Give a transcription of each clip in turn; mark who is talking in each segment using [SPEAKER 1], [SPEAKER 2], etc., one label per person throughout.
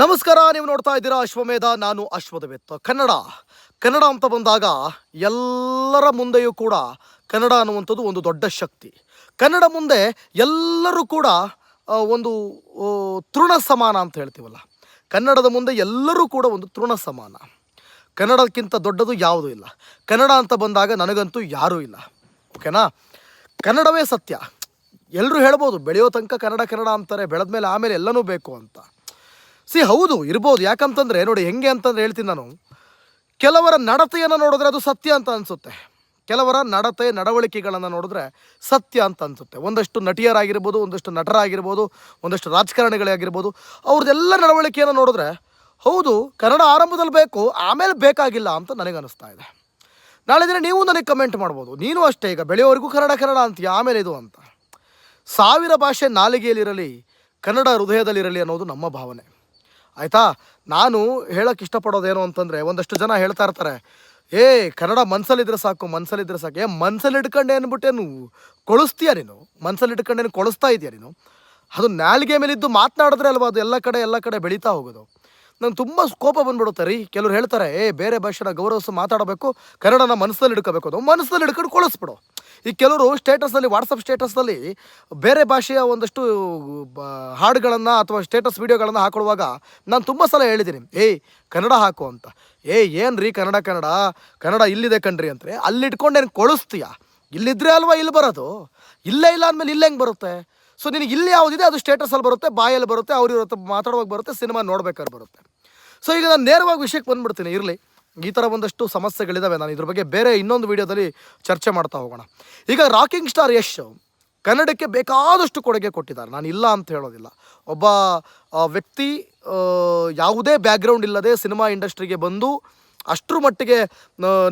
[SPEAKER 1] ನಮಸ್ಕಾರ, ನೀವು ನೋಡ್ತಾ ಇದ್ದೀರಾ ಅಶ್ವಮೇಧ, ನಾನು ಅಶ್ವದ ಬೆತ್ತ ಕನ್ನಡ ಕನ್ನಡ ಅಂತ ಬಂದಾಗ ಎಲ್ಲರ ಮುಂದೆಯೂ ಕೂಡ ಕನ್ನಡ ಅನ್ನುವಂಥದ್ದು ಒಂದು ದೊಡ್ಡ ಶಕ್ತಿ. ಕನ್ನಡ ಮುಂದೆ ಎಲ್ಲರೂ ಕೂಡ ಒಂದು ತೃಣ ಸಮಾನ ಅಂತ ಹೇಳ್ತೀವಲ್ಲ. ಕನ್ನಡದ ಮುಂದೆ ಎಲ್ಲರೂ ಕೂಡ ಒಂದು ತೃಣ ಸಮಾನ. ಕನ್ನಡಕ್ಕಿಂತ ದೊಡ್ಡದು ಯಾವುದೂ ಇಲ್ಲ. ಕನ್ನಡ ಅಂತ ಬಂದಾಗ ನನಗಂತೂ ಯಾರೂ ಇಲ್ಲ. ಓಕೆನಾ? ಕನ್ನಡವೇ ಸತ್ಯ. ಎಲ್ಲರೂ ಹೇಳ್ಬೋದು, ಬೆಳೆಯೋ ತನಕ ಕನ್ನಡ ಕನ್ನಡ ಅಂತಾರೆ ಬೆಳೆದ ಮೇಲೆ ಆಮೇಲೆ ಎಲ್ಲನೂ ಬೇಕು ಅಂತ. ಸಿ, ಹೌದು, ಇರ್ಬೋದು. ಯಾಕಂತಂದರೆ, ನೋಡಿ, ಹೆಂಗೆ ಅಂತಂದ್ರೆ ಹೇಳ್ತೀನಿ ನಾನು. ಕೆಲವರ ನಡತೆಯನ್ನು ನೋಡಿದ್ರೆ ಅದು ಸತ್ಯ ಅಂತ ಅನಿಸುತ್ತೆ. ಕೆಲವರ ನಡತೆ, ನಡವಳಿಕೆಗಳನ್ನು ನೋಡಿದ್ರೆ ಸತ್ಯ ಅಂತ ಅನಿಸುತ್ತೆ. ಒಂದಷ್ಟು ನಟಿಯರಾಗಿರ್ಬೋದು, ಒಂದಷ್ಟು ನಟರಾಗಿರ್ಬೋದು, ಒಂದಷ್ಟು ರಾಜಕಾರಣಿಗಳಾಗಿರ್ಬೋದು, ಅವ್ರದ್ದೆಲ್ಲ ನಡವಳಿಕೆಯನ್ನು ನೋಡಿದ್ರೆ, ಹೌದು, ಕನ್ನಡ ಆರಂಭದಲ್ಲಿ ಬೇಕು, ಆಮೇಲೆ ಬೇಕಾಗಿಲ್ಲ ಅಂತ ನನಗೆ ಅನಿಸ್ತಾ ಇದೆ. ನಾಳೆ ದಿನ ನೀವು ನನಗೆ ಕಮೆಂಟ್ ಮಾಡ್ಬೋದು. ನೀನು ಅಷ್ಟೇ, ಈಗ ಬೆಳೆಯೋವರೆಗೂ ಕನ್ನಡ ಕನ್ನಡ ಅಂತೀಯ ಆಮೇಲೆ ಇದು ಅಂತ. ಸಾವಿರ ಭಾಷೆ ನಾಲಿಗೆಯಲ್ಲಿರಲಿ, ಕನ್ನಡ ಹೃದಯದಲ್ಲಿರಲಿ ಅನ್ನೋದು ನಮ್ಮ ಭಾವನೆ. ಆಯಿತಾ? ನಾನು ಹೇಳಕ್ಕೆ ಇಷ್ಟಪಡೋದೇನು ಅಂತಂದರೆ ಒಂದಷ್ಟು ಜನ ಹೇಳ್ತಾ ಇರ್ತಾರೆ, ಏ, ಕನ್ನಡ ಮನ್ಸಲ್ಲಿದ್ರೆ ಸಾಕು ಮನ್ಸಲ್ಲಿದ್ರೆ ಸಾಕು. ಏ, ಮನ್ಸಲ್ಲಿ ಇಟ್ಕೊಂಡು ಏನ್ಬಿಟ್ಟೇನು ಕೊಳಿಸ್ತೀಯ ನೀನು? ಮನ್ಸಲ್ಲಿ ಇಟ್ಕೊಂಡೇನು ಕೊಳಿಸ್ತಾ ಇದೆಯಾ ನೀನು? ಅದು ನಾಲಿಗೆ ಮೇಲಿದ್ದು ಮಾತನಾಡಿದ್ರೆ ಅಲ್ವಾ ಅದು ಎಲ್ಲ ಕಡೆ ಎಲ್ಲ ಕಡೆ ಬೆಳೀತಾ ಹೋಗೋದು. ನಂಗೆ ತುಂಬ ಸ್ಕೋಪ ಬಂದ್ಬಿಡುತ್ತೆ ರೀ. ಕೆಲವ್ರು ಹೇಳ್ತಾರೆ, ಏ, ಬೇರೆ ಭಾಷೆನ ಗೌರವಿಸಿ ಮಾತಾಡಬೇಕು, ಕನ್ನಡನ ಮನಸ್ಸಲ್ಲಿ ಇಡ್ಕೋಬೇಕು ಅದು ಮನಸ್ಸಲ್ಲಿ ಹಿಡ್ಕೊಂಡು ಕೊಳಿಸ್ಬಿಡು. ಈ ಕೆಲವರು ಸ್ಟೇಟಸ್ನಲ್ಲಿ ವಾಟ್ಸಪ್ ಸ್ಟೇಟಸ್ನಲ್ಲಿ ಬೇರೆ ಭಾಷೆಯ ಒಂದಷ್ಟು ಹಾಡುಗಳನ್ನು ಅಥವಾ ಸ್ಟೇಟಸ್ ವೀಡಿಯೋಗಳನ್ನು ಹಾಕೊಳ್ಳುವಾಗ ನಾನು ತುಂಬ ಸಲ ಹೇಳಿದ್ದೀನಿ, ಏಯ್, ಕನ್ನಡ ಹಾಕು ಅಂತ. ಏಯ್ ಏನು ರೀ ಕನ್ನಡ ಕನ್ನಡ? ಕನ್ನಡ ಇಲ್ಲಿದೆ ಕಣ್ರಿ ಅಂದರೆ ಅಲ್ಲಿ ಇಟ್ಕೊಂಡು ಏನು ಕೊಳಿಸ್ತೀಯ? ಇಲ್ಲಿದ್ರೆ ಅಲ್ವಾ ಇಲ್ಲಿ ಬರೋದು? ಇಲ್ಲೇ ಇಲ್ಲ ಅಂದಮೇಲೆ ಇಲ್ಲೇ ಹೆಂಗೆ ಬರುತ್ತೆ? ಸೊ ನಿನಗೆ ಇಲ್ಲಿ ಯಾವುದಿದೆ ಅದು ಸ್ಟೇಟಸಲ್ಲಿ ಬರುತ್ತೆ, ಬಾಯಲ್ಲಿ ಬರುತ್ತೆ, ಅವ್ರ ಇವ್ರ ಹತ್ರ ಮಾತಾಡುವಾಗ ಬರುತ್ತೆ, ಸಿನಿಮಾ ನೋಡ್ಬೇಕಾದ್ರೆ ಬರುತ್ತೆ. ಸೊ ಈಗ ನಾನು ನೇರವಾಗಿ ವಿಷಯಕ್ಕೆ ಬಂದ್ಬಿಡ್ತೀನಿ, ಇರಲಿ. ಈ ಥರ ಒಂದಷ್ಟು ಸಮಸ್ಯೆಗಳಿದ್ದಾವೆ ನಾನು ಇದ್ರ ಬಗ್ಗೆ ಬೇರೆ ಇನ್ನೊಂದು ವಿಡಿಯೋದಲ್ಲಿ ಚರ್ಚೆ ಮಾಡ್ತಾ ಹೋಗೋಣ. ಈಗ ರಾಕಿಂಗ್ ಸ್ಟಾರ್ ಯಶ್ ಕನ್ನಡಕ್ಕೆ ಬೇಕಾದಷ್ಟು ಕೊಡುಗೆ ಕೊಟ್ಟಿದ್ದಾರೆ. ನಾನು ಇಲ್ಲ ಅಂತ ಹೇಳೋದಿಲ್ಲ. ಒಬ್ಬ ವ್ಯಕ್ತಿ ಯಾವುದೇ ಬ್ಯಾಕ್ಗ್ರೌಂಡ್ ಇಲ್ಲದೆ ಸಿನಿಮಾ ಇಂಡಸ್ಟ್ರಿಗೆ ಬಂದು ಅಷ್ಟರ ಮಟ್ಟಿಗೆ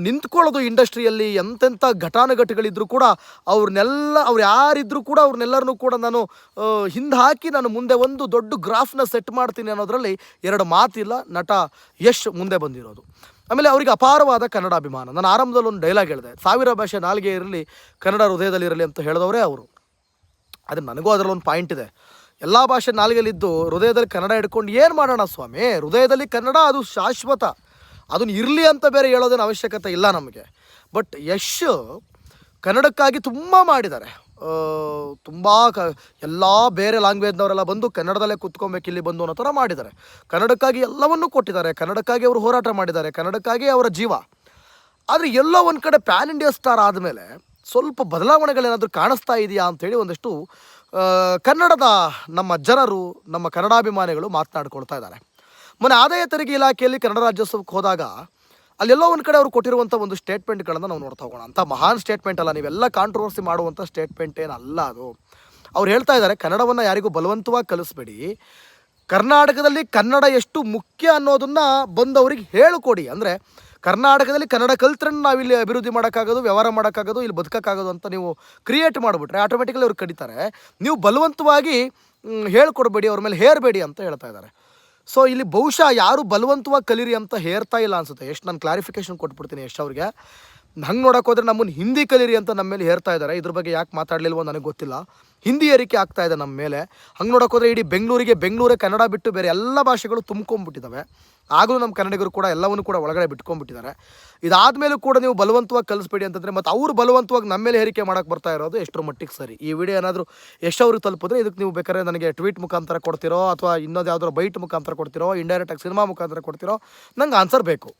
[SPEAKER 1] ನಿಂತ್ಕೊಳ್ಳೋದು ಇಂಡಸ್ಟ್ರಿಯಲ್ಲಿ ಎಂತೆಂಥ ಘಟಾನುಘಟಿಗಳಿದ್ರೂ ಕೂಡ ಅವ್ರನ್ನೆಲ್ಲ, ಅವ್ರು ಯಾರಿದ್ರೂ ಕೂಡ ಅವ್ರನ್ನೆಲ್ಲರನ್ನೂ ಕೂಡ ನಾನು ಹಿಂದೆ ಹಾಕಿ ನಾನು ಮುಂದೆ ಒಂದು ದೊಡ್ಡ ಗ್ರಾಫ್ನ ಸೆಟ್ ಮಾಡ್ತೀನಿ ಅನ್ನೋದರಲ್ಲಿ ಎರಡು ಮಾತಿಲ್ಲ. ನಟ ಯಶ್ ಮುಂದೆ ಬಂದಿರೋದು. ಆಮೇಲೆ ಅವರಿಗೆ ಅಪಾರವಾದ ಕನ್ನಡ ಅಭಿಮಾನ. ನಾನು ಆರಂಭದಲ್ಲಿ ಒಂದು ಡೈಲಾಗ್ ಹೇಳಿದೆ, ಸಾವಿರ ಭಾಷೆ ನಾಲ್ಗೆ ಇರಲಿ, ಕನ್ನಡ ಹೃದಯದಲ್ಲಿರಲಿ ಅಂತ ಹೇಳಿದವರೇ ಅವರು. ಅದು ನನಗೂ ಅದರಲ್ಲಿ ಒಂದು ಪಾಯಿಂಟ್ ಇದೆ. ಎಲ್ಲ ಭಾಷೆ ನಾಲ್ಗೆಯಲ್ಲಿದ್ದು ಹೃದಯದಲ್ಲಿ ಕನ್ನಡ ಹಿಡ್ಕೊಂಡು ಏನು ಮಾಡೋಣ ಸ್ವಾಮಿ? ಹೃದಯದಲ್ಲಿ ಕನ್ನಡ ಅದು ಶಾಶ್ವತ. ಅದನ್ನು ಇರಲಿ ಅಂತ ಬೇರೆ ಹೇಳೋದೇನು ಅವಶ್ಯಕತೆ ಇಲ್ಲ ನಮಗೆ. ಬಟ್ ಯಶ್ ಕನ್ನಡಕ್ಕಾಗಿ ತುಂಬ ಮಾಡಿದ್ದಾರೆ. ತುಂಬ ಕ, ಎಲ್ಲ ಬೇರೆ ಲ್ಯಾಂಗ್ವೇಜ್ನವರೆಲ್ಲ ಬಂದು ಕನ್ನಡದಲ್ಲೇ ಕುತ್ಕೊಬೇಕು ಇಲ್ಲಿ ಬಂದು ಅನ್ನೋ ಥರ ಮಾಡಿದ್ದಾರೆ. ಕನ್ನಡಕ್ಕಾಗಿ ಎಲ್ಲವನ್ನೂ ಕೊಟ್ಟಿದ್ದಾರೆ. ಕನ್ನಡಕ್ಕಾಗಿ ಅವರು ಹೋರಾಟ ಮಾಡಿದ್ದಾರೆ. ಕನ್ನಡಕ್ಕಾಗಿ ಅವರ ಜೀವ. ಆದರೆ ಎಲ್ಲೋ ಒಂದು ಕಡೆ ಪ್ಯಾನ್ ಇಂಡಿಯಾ ಸ್ಟಾರ್ ಆದಮೇಲೆ ಸ್ವಲ್ಪ ಬದಲಾವಣೆಗಳೇನಾದರೂ ಕಾಣಿಸ್ತಾ ಇದೆಯಾ ಅಂಥೇಳಿ ಒಂದಷ್ಟು ಕನ್ನಡದ ನಮ್ಮ ಜನರು, ನಮ್ಮ ಕನ್ನಡಾಭಿಮಾನಿಗಳು ಮಾತನಾಡ್ಕೊಳ್ತಾ ಇದ್ದಾರೆ. ಮೊನ್ನೆ ಆದಾಯ ತೆರಿಗೆ ಇಲಾಖೆಯಲ್ಲಿ ಕನ್ನಡ ರಾಜ್ಯೋತ್ಸವಕ್ಕೆ ಹೋದಾಗ ಅಲ್ಲೆಲ್ಲೋ ಒಂದು ಕಡೆ ಅವರು ಕೊಟ್ಟಿರುವಂಥ ಒಂದು ಸ್ಟೇಟ್ಮೆಂಟ್ಗಳನ್ನು ನಾವು ನೋಡ್ತಾ ಹೋಗೋಣ. ಅಂತ ಮಹಾನ್ ಸ್ಟೇಟ್ಮೆಂಟ್ ಅಲ್ಲ, ನೀವೆಲ್ಲ ಕಾಂಟ್ರವರ್ಸಿ ಮಾಡುವಂಥ ಸ್ಟೇಟ್ಮೆಂಟ್ ಏನಲ್ಲ ಅದು. ಅವ್ರು ಹೇಳ್ತಾ ಇದ್ದಾರೆ, ಕನ್ನಡವನ್ನು ಯಾರಿಗೂ ಬಲವಂತವಾಗಿ ಕಲಿಸ್ಬೇಡಿ. ಕರ್ನಾಟಕದಲ್ಲಿ ಕನ್ನಡ ಎಷ್ಟು ಮುಖ್ಯ ಅನ್ನೋದನ್ನು ಬಂದವರಿಗೆ ಹೇಳಿಕೊಡಿ. ಅಂದರೆ ಕರ್ನಾಟಕದಲ್ಲಿ ಕನ್ನಡ ಕಲ್ತ್ರೆ ನಾವಿಲ್ಲಿ ಅಭಿವೃದ್ಧಿ ಮಾಡೋಕ್ಕಾಗೋದು, ವ್ಯವಹಾರ ಮಾಡೋಕ್ಕಾಗೋದು, ಇಲ್ಲಿ ಬದುಕೋಕ್ಕಾಗೋದು ಅಂತ ನೀವು ಕ್ರಿಯೇಟ್ ಮಾಡಿಬಿಟ್ರೆ ಆಟೋಮೆಟಿಕಲಿ ಅವ್ರು ಕಡಿತಾರೆ. ನೀವು ಬಲವಂತವಾಗಿ ಹೇಳ್ಕೊಡ್ಬೇಡಿ, ಅವ್ರ ಮೇಲೆ ಹೇರಬೇಡಿ ಅಂತ ಹೇಳ್ತಾ ಇದ್ದಾರೆ. ಸೊ ಇಲ್ಲಿ ಬಹುಶಃ ಯಾರು ಬಲವಂತವಾಗಿ ಕಲೀರಿ ಅಂತ ಹೇರ್ತಾ ಇಲ್ಲ ಅನ್ಸುತ್ತೆ. ಎಷ್ಟು ನಾನು ಕ್ಲಾರಿಫಿಕೇಶನ್ ಕೊಟ್ಬಿಡ್ತೀನಿ ಎಷ್ಟು ಅವ್ರಿಗೆ. ಹಂಗೆ ನೋಡೋಕೆ ಹೋದ್ರೆ ನಮ್ಮನ್ನು ಹಿಂದಿ ಕಲೀರಿ ಅಂತ ನಮ್ಮ ಮೇಲೆ ಹೇರ್ತಾ ಇದ್ದಾರೆ ಇದ್ರ ಬಗ್ಗೆ ಯಾಕೆ ಮಾತಾಡಲಿಲ್ವೋ ನನಗೆ ಗೊತ್ತಿಲ್ಲ. ಹಿಂದಿ ಏರಿಕೆ ಆಗ್ತಾ ಇದೆ ನಮ್ಮ ಮೇಲೆ. ಹಂಗೆ ನೋಡೋಕೆ ಹೋದ್ರೆ ಇಡೀ ಬೆಂಗಳೂರಿಗೆ, ಬೆಂಗಳೂರೇ ಕನ್ನಡ ಬಿಟ್ಟು ಬೇರೆ ಎಲ್ಲ ಭಾಷೆಗಳು ತುಂಬ್ಕೊಂಡ್ಬಿಟ್ಟಿದ್ದಾವೆ ಆಗಲೂ ನಮ್ಮ ಕನ್ನಡಿಗರು ಕೂಡ ಎಲ್ಲವನ್ನು ಕೂಡ ಒಳಗಡೆ ಬಿಟ್ಕೊಂಡ್ಬಿಟ್ಟಿದ್ದಾರೆ. ಇದಾದಮೇಲೂ ಕೂಡ ನೀವು ಬಲವಂತವಾಗಿ ಕಲಿಸ್ಬೇಡಿ ಅಂತಂದರೆ ಮತ್ತು ಅವರು ಬಲವಂತವಾಗಿ ನಮ್ಮ ಮೇಲೆ ಹೇರಿಕೆ ಮಾಡೋಕ್ಕೆ ಬರ್ತಾ ಇರೋದು ಎಷ್ಟರ ಮಟ್ಟಿಗೆ ಸರಿ. ಈ ವಿಡಿಯೋ ಏನಾದರೂ ಎಷ್ಟವ್ರಿಗೆ ತಲುಪಿದ್ರೆ ಇದಕ್ಕೆ ನೀವು ಬೇಕಾದ್ರೆ ನನಗೆ ಟ್ವೀಟ್ ಮುಖಾಂತರ ಕೊಡ್ತಿರೋ ಅಥವಾ ಇನ್ನೊಂದು ಯಾವ್ದಾದ್ರು ಬೈಟ್ ಮುಖಾಂತರ ಕೊಡ್ತಿರೋ ಇಂಡೈರೆಕ್ಟಾಗಿ ಸಿನಿಮಾ ಮುಖಾಂತರ ಕೊಡ್ತಿರೋ, ನಂಗೆ ಆನ್ಸರ್ ಬೇಕು.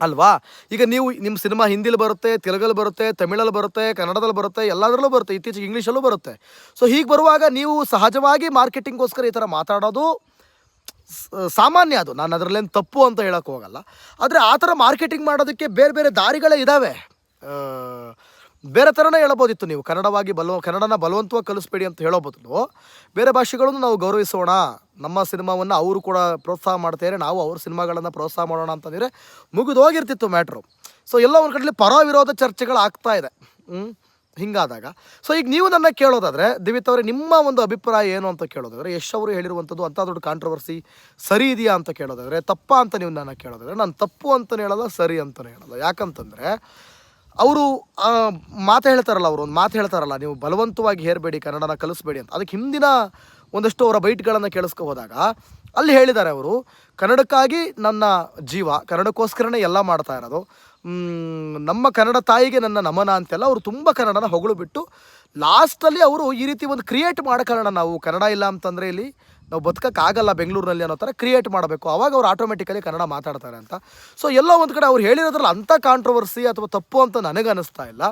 [SPEAKER 1] ಅಲ್ವಾ? ಈಗ ನೀವು ನಿಮ್ಮ ಸಿನಿಮಾ ಹಿಂದಿಲಿ ಬರುತ್ತೆ, ತೆಲುಗಲ್ಲಿ ಬರುತ್ತೆ, ತಮಿಳಲ್ಲಿ ಬರುತ್ತೆ, ಕನ್ನಡದಲ್ಲಿ ಬರುತ್ತೆ, ಎಲ್ಲದರಲ್ಲೂ ಬರುತ್ತೆ, ಇತ್ತೀಚೆಗೆ ಇಂಗ್ಲೀಷಲ್ಲೂ ಬರುತ್ತೆ. ಸೊ ಹೀಗೆ ಬರುವಾಗ ನೀವು ಸಹಜವಾಗಿ ಮಾರ್ಕೆಟಿಂಗ್ಗೋಸ್ಕರ ಈ ಥರ ಮಾತಾಡೋದು ಸಾಮಾನ್ಯ ಅದು. ನಾನು ಅದರಲ್ಲೇನು ತಪ್ಪು ಅಂತ ಹೇಳೋಕ್ಕೆ ಹೋಗಲ್ಲ. ಆದರೆ ಆ ಥರ ಮಾರ್ಕೆಟಿಂಗ್ ಮಾಡೋದಕ್ಕೆ ಬೇರೆ ಬೇರೆ ದಾರಿಗಳೇ ಇದ್ದಾವೆ ಬೇರೆ ಥರನೇ ಹೇಳ್ಬೋದಿತ್ತು ನೀವು. ಕನ್ನಡವಾಗಿ ಬಲವ, ಕನ್ನಡನ ಬಲವಂತವಾಗಿ ಕಲಿಸ್ಬೇಡಿ ಅಂತ ಹೇಳೋ ಬದಲು ಬೇರೆ ಭಾಷೆಗಳನ್ನು ನಾವು ಗೌರವಿಸೋಣ. ನಮ್ಮ ಸಿನಿಮಾವನ್ನು ಅವರು ಕೂಡ ಪ್ರೋತ್ಸಾಹ ಮಾಡ್ತಾರೆ ನಾವು ಅವ್ರ ಸಿನಿಮಾಗಳನ್ನು ಪ್ರೋತ್ಸಾಹ ಮಾಡೋಣ ಅಂತಂದರೆ ಮುಗಿದು ಹೋಗಿರ್ತಿತ್ತು ಮ್ಯಾಟ್ರು. ಸೊ, ಎಲ್ಲ ಒಂದು ಕಡೆಯಲ್ಲಿ ಪರ ವಿರೋಧ ಚರ್ಚೆಗಳು ಆಗ್ತಾ ಇದೆ. ಹಿಂಗಾದಾಗ. ಸೊ ಈಗ ನೀವು ನನ್ನ ಕೇಳೋದಾದರೆ, ದಿವಿತ್ ಅವರೇ, ನಿಮ್ಮ ಒಂದು ಅಭಿಪ್ರಾಯ ಏನು ಅಂತ ಕೇಳೋದಾದರೆ, ಯಶ್ ಅವರು ಹೇಳಿರುವಂಥದ್ದು ಅಂಥ ದೊಡ್ಡ ಕಾಂಟ್ರವರ್ಸಿ ಸರಿ ಇದೆಯಾ ಅಂತ ಕೇಳೋದಾದರೆ, ತಪ್ಪಾ ಅಂತ ನೀವು ನನ್ನ ಕೇಳೋದಾದರೆ, ನಾನು ತಪ್ಪು ಅಂತಲೇ ಹೇಳಲ್ಲ, ಸರಿ ಅಂತಲೇ ಹೇಳಲ್ಲ. ಯಾಕಂತಂದರೆ, ಅವರು ಮಾತು ಹೇಳ್ತಾರಲ್ಲ ಅವರು, ಒಂದು ಮಾತು ಹೇಳ್ತಾರಲ್ಲ, ನೀವು ಬಲವಂತವಾಗಿ ಹೇರಬೇಡಿ, ಕನ್ನಡನ ಕಲಿಸ್ಬೇಡಿ ಅಂತ. ಅದಕ್ಕೆ ಹಿಂದಿನ ಒಂದಷ್ಟು ಅವರ ಬೈಟ್ಗಳನ್ನು ಕೇಳಿಸ್ಕೊ ಹೋದಾಗ, ಅಲ್ಲಿ ಹೇಳಿದ್ದಾರೆ ಅವರು, ಕನ್ನಡಕ್ಕಾಗಿ ನನ್ನ ಜೀವ, ಕನ್ನಡಕ್ಕೋಸ್ಕರನೇ ಎಲ್ಲ ಮಾಡ್ತಾ ಇರೋದು ನಮ್ಮ ಕನ್ನಡ ತಾಯಿಗೆ ನನ್ನ ನಮನ ಅಂತೆಲ್ಲ ಅವರು ತುಂಬ ಕನ್ನಡನ ಹೊಗಳು ಬಿಟ್ಟು ಲಾಸ್ಟಲ್ಲಿ ಅವರು ಈ ರೀತಿ ಒಂದು ಕ್ರಿಯೇಟ್ ಕಾರಣ ನಾವು. ಕನ್ನಡ ಇಲ್ಲ ಅಂತಂದರೆ ಇಲ್ಲಿ ನಾವು ಬದುಕೋಕ್ಕಾಗಲ್ಲ ಬೆಂಗಳೂರಿನಲ್ಲಿ ಅನ್ನೋ ಥರ ಕ್ರಿಯೇಟ್ ಮಾಡಬೇಕು. ಅವಾಗ ಅವ್ರು ಆಟೋಮೆಟಿಕಲಿ ಕನ್ನಡ ಮಾತಾಡ್ತಾರೆ ಅಂತ. ಸೊ ಎಲ್ಲೋ ಒಂದು ಕಡೆ ಅವ್ರು ಹೇಳಿರೋದ್ರಲ್ಲಿ ಅಂಥ ಕಾಂಟ್ರವರ್ಸಿ ಅಥವಾ ತಪ್ಪು ಅಂತ ನನಗೆ ಅನ್ನಿಸ್ತಾ ಇಲ್ಲ.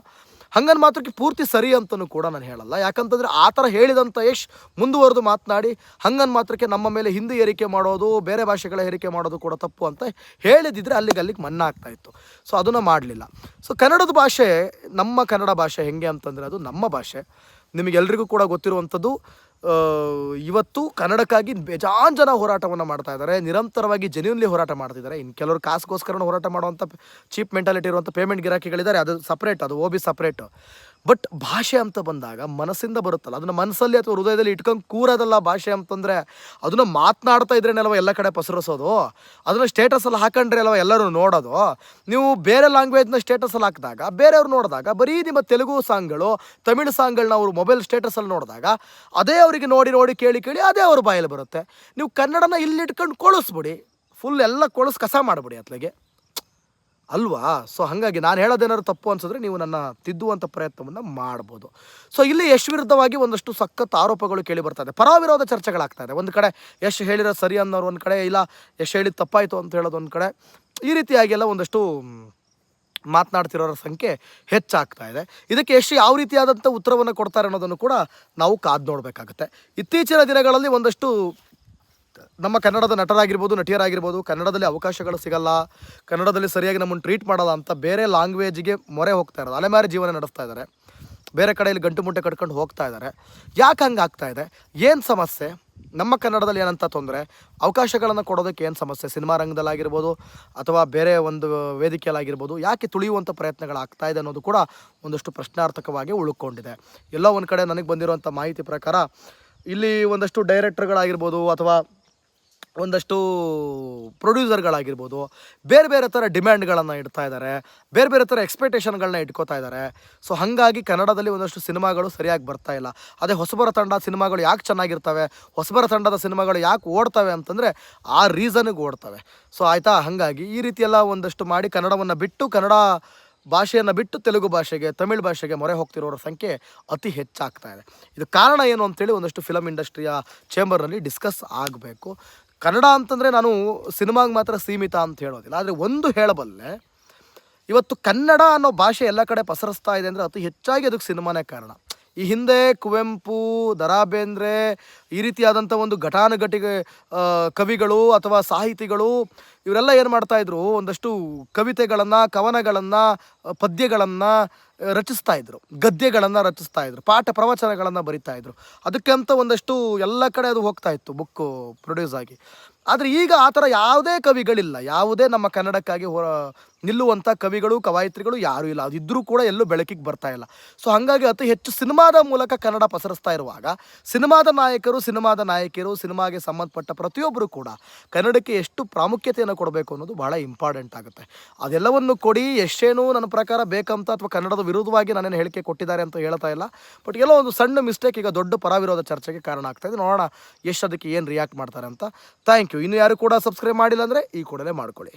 [SPEAKER 1] ಹಂಗನ್ ಮಾತ್ರಕ್ಕೆ ಪೂರ್ತಿ ಸರಿ ಅಂತಲೂ ಕೂಡ ನಾನು ಹೇಳಲ್ಲ. ಯಾಕಂತಂದರೆ ಆ ಥರ ಹೇಳಿದಂಥ ಯಶ್ ಮುಂದುವರೆದು ಮಾತನಾಡಿ, ಹಂಗನ್ ಮಾತ್ರಕ್ಕೆ ನಮ್ಮ ಮೇಲೆ ಹಿಂದಿ ಏರಿಕೆ ಮಾಡೋದು, ಬೇರೆ ಭಾಷೆಗಳ ಏರಿಕೆ ಮಾಡೋದು ಕೂಡ ತಪ್ಪು ಅಂತ ಹೇಳಿದಿದ್ರೆ ಅಲ್ಲಿಗೆ ಅಲ್ಲಿಗೆ ಮನ್ನ ಆಗ್ತಾ ಇತ್ತು. ಸೊ, ಅದನ್ನು ಮಾಡಲಿಲ್ಲ. ಸೊ, ಕನ್ನಡದ ಭಾಷೆ ನಮ್ಮ ಕನ್ನಡ ಭಾಷೆ ಹೆಂಗೆ ಅಂತಂದರೆ ಅದು ನಮ್ಮ ಭಾಷೆ. ನಿಮಗೆಲ್ರಿಗೂ ಕೂಡ ಗೊತ್ತಿರುವಂಥದ್ದು ಇವತ್ತು ಕನ್ನಡಕ್ಕಾಗಿ ಬೇಜಾನ್ ಜನ ಹೋರಾಟವನ್ನು ಮಾಡ್ತಾ ಇದ್ದಾರೆ. ನಿರಂತರವಾಗಿ ಜೆನ್ಯೂನ್ಲಿ ಹೋರಾಟ ಮಾಡ್ತಿದ್ದಾರೆ. ಇನ್ನು ಕೆಲವರು ಕಾಸ್ಗೋಸ್ಕರ ಹೋರಾಟ ಮಾಡುವಂಥ ಚೀಪ್ ಮೆಂಟಾಲಿಟಿ ಇರುವಂಥ ಪೇಮೆಂಟ್ ಗಿರಾಕಿಗಳಿದ್ದಾರೆ. ಅದು ಸಪ್ರೇಟ್ ಅದು ಓ ಬಿ ಸಪ್ರೇಟ್ ಬಟ್ ಭಾಷೆ ಅಂತ ಬಂದಾಗ ಮನಸ್ಸಿಂದ ಬರುತ್ತಲ್ಲ, ಅದನ್ನು ಮನಸ್ಸಲ್ಲಿ ಅಥವಾ ಹೃದಯದಲ್ಲಿ ಇಟ್ಕೊಂಡು ಕೂರೋದಲ್ಲ ಭಾಷೆ ಅಂತಂದರೆ ಅದನ್ನು ಮಾತನಾಡ್ತಾ ಇದ್ರೇನಲ್ವ ಎಲ್ಲ ಕಡೆ ಪಸರಿಸೋದು? ಅದನ್ನು ಸ್ಟೇಟಸಲ್ಲಿ ಹಾಕೊಂಡ್ರೆ ಅಲ್ವ ಎಲ್ಲರೂ ನೋಡೋದು? ನೀವು ಬೇರೆ ಲ್ಯಾಂಗ್ವೇಜ್ನ ಸ್ಟೇಟಸಲ್ಲಿ ಹಾಕಿದಾಗ, ಬೇರೆಯವ್ರು ನೋಡಿದಾಗ, ಬರೀ ನಿಮ್ಮ ತೆಲುಗು ಸಾಂಗ್ಗಳು, ತಮಿಳು ಸಾಂಗ್ಗಳನ್ನ ಅವರು ಮೊಬೈಲ್ ಸ್ಟೇಟಸಲ್ಲಿ ನೋಡಿದಾಗ ಅದೇ ಅವರಿಗೆ ನೋಡಿ ನೋಡಿ ಕೇಳಿ ಕೇಳಿ ಅದೇ ಅವ್ರ ಬಾಯಲ್ಲಿ ಬರುತ್ತೆ. ನೀವು ಕನ್ನಡನ ಇಲ್ಲಿ ಇಟ್ಕೊಂಡು ಕೊಳಿಸ್ಬಿಡಿ. ಫುಲ್ ಎಲ್ಲ ಕೊಳಿಸ್ ಕಸ ಮಾಡಿಬಿಡಿ ಅತ್ಲೆಗೆ. ಅಲ್ವಾ? ಸೊ ಹಾಗಾಗಿ ನಾನು ಹೇಳೋದೇನಾದ್ರು ತಪ್ಪು ಅನ್ಸಿದ್ರೆ ನೀವು ನನ್ನ ತಿದ್ದುವಂಥ ಪ್ರಯತ್ನವನ್ನು ಮಾಡ್ಬೋದು. ಸೊ ಇಲ್ಲಿ ಯಶ್ ವಿರುದ್ಧವಾಗಿ ಒಂದಷ್ಟು ಸಖತ್ ಆರೋಪಗಳು ಕೇಳಿ ಬರ್ತಾ ಇದೆ. ಪರಾವಿರೋಧ ಚರ್ಚೆಗಳಾಗ್ತಾ ಇದೆ. ಒಂದು ಕಡೆ ಯಶ್ ಹೇಳಿರೋ ಸರಿ ಅನ್ನೋರು, ಒಂದು ಕಡೆ ಇಲ್ಲ, ಯಶ್ ಹೇಳಿದ ತಪ್ಪಾಯಿತು ಅಂತ ಹೇಳೋದು ಒಂದು ಕಡೆ. ಈ ರೀತಿಯಾಗಿ ಎಲ್ಲ ಒಂದಷ್ಟು ಮಾತನಾಡ್ತಿರೋರ ಸಂಖ್ಯೆ ಹೆಚ್ಚಾಗ್ತಾ ಇದೆ. ಇದಕ್ಕೆ ಎಷ್ಟು ಯಾವ ರೀತಿಯಾದಂಥ ಉತ್ತರವನ್ನು ಕೊಡ್ತಾರೆ ಅನ್ನೋದನ್ನು ಕೂಡ ನಾವು ಕಾದು ನೋಡಬೇಕಾಗುತ್ತೆ. ಇತ್ತೀಚಿನ ದಿನಗಳಲ್ಲಿ ಒಂದಷ್ಟು ನಮ್ಮ ಕನ್ನಡದ ನಟರಾಗಿರ್ಬೋದು, ನಟಿಯರಾಗಿರ್ಬೋದು, ಕನ್ನಡದಲ್ಲಿ ಅವಕಾಶಗಳು ಸಿಗಲ್ಲ, ಕನ್ನಡದಲ್ಲಿ ಸರಿಯಾಗಿ ನಮ್ಮನ್ನು ಟ್ರೀಟ್ ಮಾಡಲ್ಲ ಅಂತ ಬೇರೆ ಲ್ಯಾಂಗ್ವೇಜಿಗೆ ಮೊರೆ ಹೋಗ್ತಾ ಇರೋದು, ಅಲೆಮಾರಿ ಜೀವನ ನಡೆಸ್ತಾ ಇದ್ದಾರೆ. ಬೇರೆ ಕಡೆಯಲ್ಲಿ ಗಂಟು ಮುಂಟೆ ಕಟ್ಕೊಂಡು ಹೋಗ್ತಾ ಇದ್ದಾರೆ. ಯಾಕೆ ಹಂಗೆ ಆಗ್ತಾ ಇದೆ? ಏನು ಸಮಸ್ಯೆ? ನಮ್ಮ ಕನ್ನಡದಲ್ಲಿ ಏನಂತ ತೊಂದರೆ? ಅವಕಾಶಗಳನ್ನು ಕೊಡೋದಕ್ಕೆ ಏನು ಸಮಸ್ಯೆ? ಸಿನಿಮಾ ರಂಗದಲ್ಲಾಗಿರ್ಬೋದು ಅಥವಾ ಬೇರೆ ಒಂದು ವೇದಿಕೆಯಲ್ಲಾಗಿರ್ಬೋದು, ಯಾಕೆ ತುಳಿಯುವಂಥ ಪ್ರಯತ್ನಗಳಾಗ್ತಾ ಇದೆ ಅನ್ನೋದು ಕೂಡ ಒಂದಷ್ಟು ಪ್ರಶ್ನಾರ್ಥಕವಾಗಿ ಉಳ್ಕೊಂಡಿದೆ. ಎಲ್ಲೋ ಒಂದು ಕಡೆ ನನಗೆ ಬಂದಿರುವಂಥ ಮಾಹಿತಿ ಪ್ರಕಾರ, ಇಲ್ಲಿ ಒಂದಷ್ಟು ಡೈರೆಕ್ಟರ್ಗಳಾಗಿರ್ಬೋದು ಅಥವಾ ಒಂದಷ್ಟು ಪ್ರೊಡ್ಯೂಸರ್ಗಳಾಗಿರ್ಬೋದು, ಬೇರೆ ಬೇರೆ ಥರ ಡಿಮ್ಯಾಂಡ್ಗಳನ್ನು ಇಡ್ತಾ ಇದ್ದಾರೆ, ಬೇರೆ ಬೇರೆ ಥರ ಎಕ್ಸ್ಪೆಕ್ಟೇಷನ್ಗಳನ್ನ ಇಟ್ಕೋತಾ ಇದ್ದಾರೆ. ಸೊ ಹಾಗಾಗಿ ಕನ್ನಡದಲ್ಲಿ ಒಂದಷ್ಟು ಸಿನಿಮಾಗಳು ಸರಿಯಾಗಿ ಬರ್ತಾ ಇಲ್ಲ. ಅದೇ ಹೊಸಬರ ತಂಡ ಸಿನಿಮಾಗಳು ಯಾಕೆ ಚೆನ್ನಾಗಿರ್ತವೆ, ಹೊಸಬರ ತಂಡದ ಸಿನಿಮಾಗಳು ಯಾಕೆ ಓಡ್ತವೆ ಅಂತಂದರೆ ಆ ರೀಸನ್ಗೆ ಓಡ್ತವೆ. ಸೊ ಆಯಿತಾ? ಹಾಗಾಗಿ ಈ ರೀತಿಯೆಲ್ಲ ಒಂದಷ್ಟು ಮಾಡಿ ಕನ್ನಡವನ್ನು ಬಿಟ್ಟು ಕನ್ನಡ ಭಾಷೆಯನ್ನು ಬಿಟ್ಟು ತೆಲುಗು ಭಾಷೆಗೆ, ತಮಿಳು ಭಾಷೆಗೆ ಮೊರೆ ಹೋಗ್ತಿರೋರ ಸಂಖ್ಯೆ ಅತಿ ಹೆಚ್ಚಾಗ್ತಾ ಇದೆ. ಇದು ಕಾರಣ ಏನು ಅಂತೇಳಿ ಒಂದಷ್ಟು ಫಿಲಮ್ ಇಂಡಸ್ಟ್ರಿಯ ಚೇಂಬರ್ನಲ್ಲಿ ಡಿಸ್ಕಸ್ ಆಗಬೇಕು. ಕನ್ನಡ ಅಂತಂದರೆ ನಾನು ಸಿನಿಮಾಗೆ ಮಾತ್ರ ಸೀಮಿತ ಅಂತ ಹೇಳೋದಿಲ್ಲ. ಆದರೆ ಒಂದು ಹೇಳಬಲ್ಲೆ, ಇವತ್ತು ಕನ್ನಡ ಅನ್ನೋ ಭಾಷೆ ಎಲ್ಲ ಕಡೆ ಪಸರಿಸ್ತಾ ಇದೆ ಅಂದರೆ ಅತಿ ಹೆಚ್ಚಾಗಿ ಅದಕ್ಕೆ ಸಿನಿಮಾನೇ ಕಾರಣ. ಈ ಹಿಂದೆ ಕುವೆಂಪು ದರಾ ಬೇಂದ್ರೆ ಈ ರೀತಿಯಾದಂಥ ಒಂದು ಘಟಾನುಘಟಿಗೆ ಆ, ಕವಿಗಳು ಅಥವಾ ಸಾಹಿತಿಗಳು ಇವರೆಲ್ಲ ಏನು ಮಾಡ್ತಾಯಿದ್ರು ಒಂದಷ್ಟು ಕವಿತೆಗಳನ್ನು ಕವನಗಳನ್ನು ಪದ್ಯಗಳನ್ನು ರಚಿಸ್ತಾ ಇದ್ರು. ಗದ್ಯಗಳನ್ನು ರಚಿಸ್ತಾ ಇದ್ರು. ಪಾಠ ಪ್ರವಚನಗಳನ್ನು ಬರಿತಾ ಇದ್ರು. ಅದಕ್ಕೆ ಅಂತ ಒಂದಷ್ಟು ಎಲ್ಲ ಕಡೆ ಅದು ಹೋಗ್ತಾ ಇತ್ತು ಬುಕ್ಕು ಪ್ರೊಡ್ಯೂಸ್ ಆಗಿ. ಆದರೆ ಈಗ ಆ ಥರ ಯಾವುದೇ ಕವಿಗಳಿಲ್ಲ. ಯಾವುದೇ ನಮ್ಮ ಕನ್ನಡಕ್ಕಾಗಿ ನಿಲ್ಲುವಂಥ ಕವಿಗಳು, ಕವಾಯಿತ್ರಿಗಳು ಯಾರೂ ಇಲ್ಲ. ಅದಿದ್ದರೂ ಕೂಡ ಎಲ್ಲೂ ಬೆಳಕಿಗೆ ಬರ್ತಾ ಇಲ್ಲ. ಸೊ ಹಾಗಾಗಿ ಅತಿ ಹೆಚ್ಚು ಸಿನಿಮಾದ ಮೂಲಕ ಕನ್ನಡ ಪಸರಿಸ್ತಾ ಇರುವಾಗ, ಸಿನಿಮಾದ ನಾಯಕರು, ಸಿನಿಮಾದ ನಾಯಕಿಯರು, ಸಿನಿಮಾಗೆ ಸಂಬಂಧಪಟ್ಟ ಪ್ರತಿಯೊಬ್ಬರು ಕೂಡ ಕನ್ನಡಕ್ಕೆ ಎಷ್ಟು ಪ್ರಾಮುಖ್ಯತೆಯನ್ನು ಕೊಡಬೇಕು ಅನ್ನೋದು ಬಹಳ ಇಂಪಾರ್ಟೆಂಟ್ ಆಗುತ್ತೆ. ಅದೆಲ್ಲವನ್ನು ಕೊಡಿ, ಎಷ್ಟೇನೂ ನನ್ನ ಪ್ರಕಾರ ಬೇಕಂತ ಅಥವಾ ಕನ್ನಡದ ವಿರುದ್ಧವಾಗಿ ನಾನೇನು ಹೇಳಿಕೆ ಕೊಟ್ಟಿದ್ದಾರೆ ಅಂತ ಹೇಳ್ತಾ ಇಲ್ಲ. ಬಟ್ ಎಲ್ಲೋ ಒಂದು ಸಣ್ಣ ಮಿಸ್ಟೇಕ್ ಈಗ ದೊಡ್ಡ ಪರವಿರೋಧ ಚರ್ಚೆಗೆ ಕಾರಣ ಆಗ್ತಾ ಇದೆ. ನೋಡೋಣ ಎಷ್ಟು ಅದಕ್ಕೆ ಏನು ರಿಯಾಕ್ಟ್ ಮಾಡ್ತಾರೆ ಅಂತ. ಥ್ಯಾಂಕ್ ಯು ಇನ್ನು ಯಾರು ಕೂಡ ಸಬ್ಸ್ಕ್ರೈಬ್ ಮಾಡಿಲ್ಲ ಅಂದರೆ ಈ ಕೂಡಲೇ ಮಾಡ್ಕೊಳ್ಳಿ.